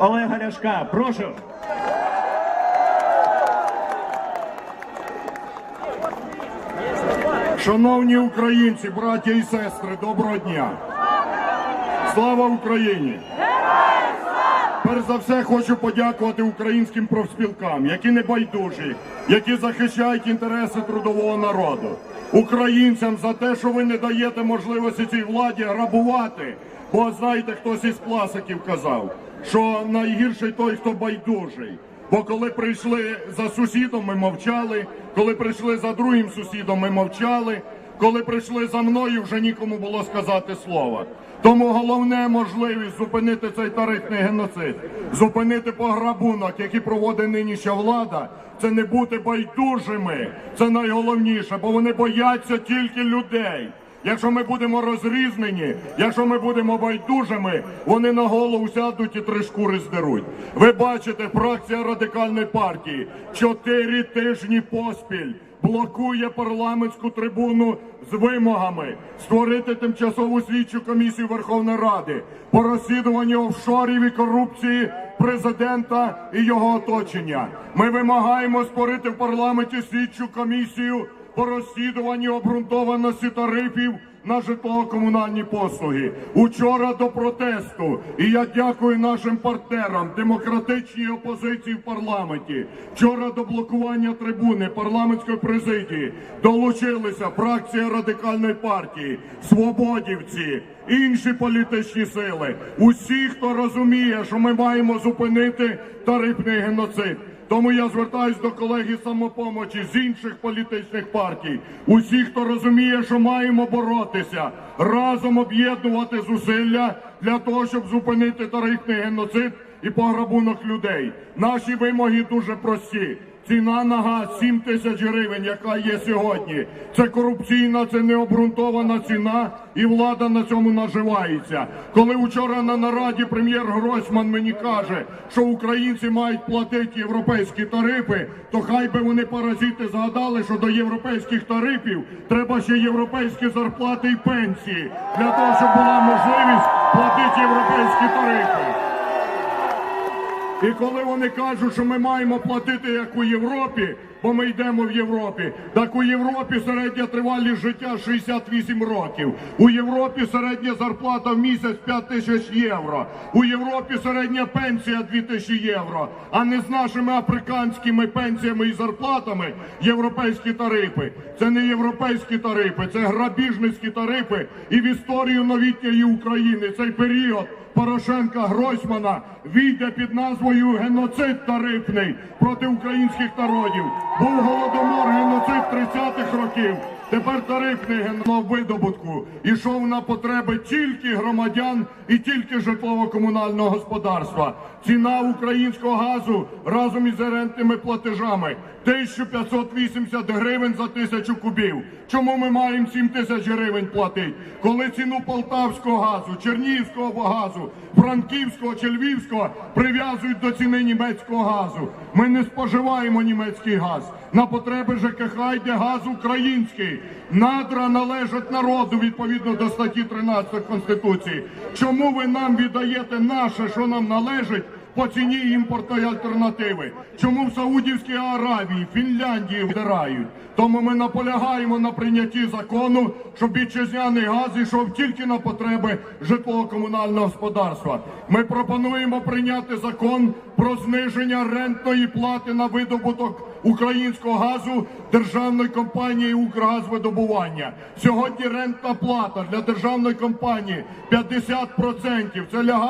Олега Ляшка. Прошу. Шановні українці, браття і сестри, доброго дня! Слава Україні! Перш за все хочу подякувати українським профспілкам, які не байдужі, які захищають інтереси трудового народу, українцям за те, що ви не даєте можливості цій владі грабувати. Бо знаєте, хтось із класиків казав, що найгірший той, хто байдужий. Бо коли прийшли за сусідом, ми мовчали. Коли прийшли за другим сусідом, ми мовчали. Коли прийшли за мною, вже нікому було сказати слова. Тому головне можливість зупинити цей тарифний геноцид, зупинити пограбунок, який проводить нинішня влада, це не бути байдужими. Це найголовніше, бо вони бояться тільки людей. Якщо ми будемо розрізнені, якщо ми будемо байдужими, вони на голову сядуть і три шкури здеруть. Ви бачите, фракція радикальної партії чотири тижні поспіль блокує парламентську трибуну з вимогами створити тимчасову слідчу комісію Верховної Ради по розслідуванню офшорів і корупції президента і його оточення. Ми вимагаємо створити в парламенті слідчу комісію по розслідуванню обґрунтованості тарифів на житлово-комунальні послуги. Учора до протесту, і я дякую нашим партнерам демократичній опозиції в парламенті. Вчора до блокування трибуни парламентської президії долучилися фракція радикальної партії, свободівці, інші політичні сили. Усі, хто розуміє, що ми маємо зупинити тарифний геноцид. Тому я звертаюсь до колег із самопомочі з інших політичних партій. Усі, хто розуміє, що маємо боротися, разом об'єднувати зусилля для того, щоб зупинити тарифний геноцид і пограбунок людей. Наші вимоги дуже прості. Ціна на газ 7 тисяч гривень, яка є сьогодні. Це корупційна, це необґрунтована ціна, і влада на цьому наживається. Коли вчора на нараді прем'єр Гройсман мені каже, що українці мають платити європейські тарифи, то хай би вони паразити згадали, що до європейських тарифів треба ще європейські зарплати і пенсії для того, щоб була можливість платити європейські тарифи. І коли вони кажуть, що ми маємо платити як у Європі, бо ми йдемо в Європі, так у Європі середня тривалість життя 68 років. У Європі середня зарплата в місяць 5 тисяч євро. У Європі середня пенсія 2 тисячі євро. А не з нашими африканськими пенсіями і зарплатами європейські тарифи. Це не європейські тарифи, це грабіжницькі тарифи. І в історію новітньої України цей період. Порошенка Гройсмана війде під назвою геноцид тарифний проти українських народів. Був голодомор, геноцид 30-х років. Тепер тарифний геноцид видобутку ішов на потреби тільки громадян і тільки житлово-комунального господарства. Ціна українського газу разом із рентними платежами 1580 гривень за тисячу кубів. Чому ми маємо 7 тисяч гривень платити? Коли ціну полтавського газу, чернігівського газу, франківського чи львівського прив'язують до ціни німецького газу. Ми не споживаємо німецький газ. На потреби ЖКХ йде газ український. Надра належать народу відповідно до статті 13 Конституції. Чому ви нам віддаєте наше, що нам належить? По ціні імпортної альтернативи. Чому в Саудівській Аравії, Фінляндії вдирають? Тому ми наполягаємо на прийнятті закону, щоб вітчизняний газ йшов тільки на потреби житлово-комунального господарства. Ми пропонуємо прийняти закон про зниження рентної плати на видобуток українського газу державної компанії «Укргазвидобування». Сьогодні рентна плата для державної компанії 50%. Це лягає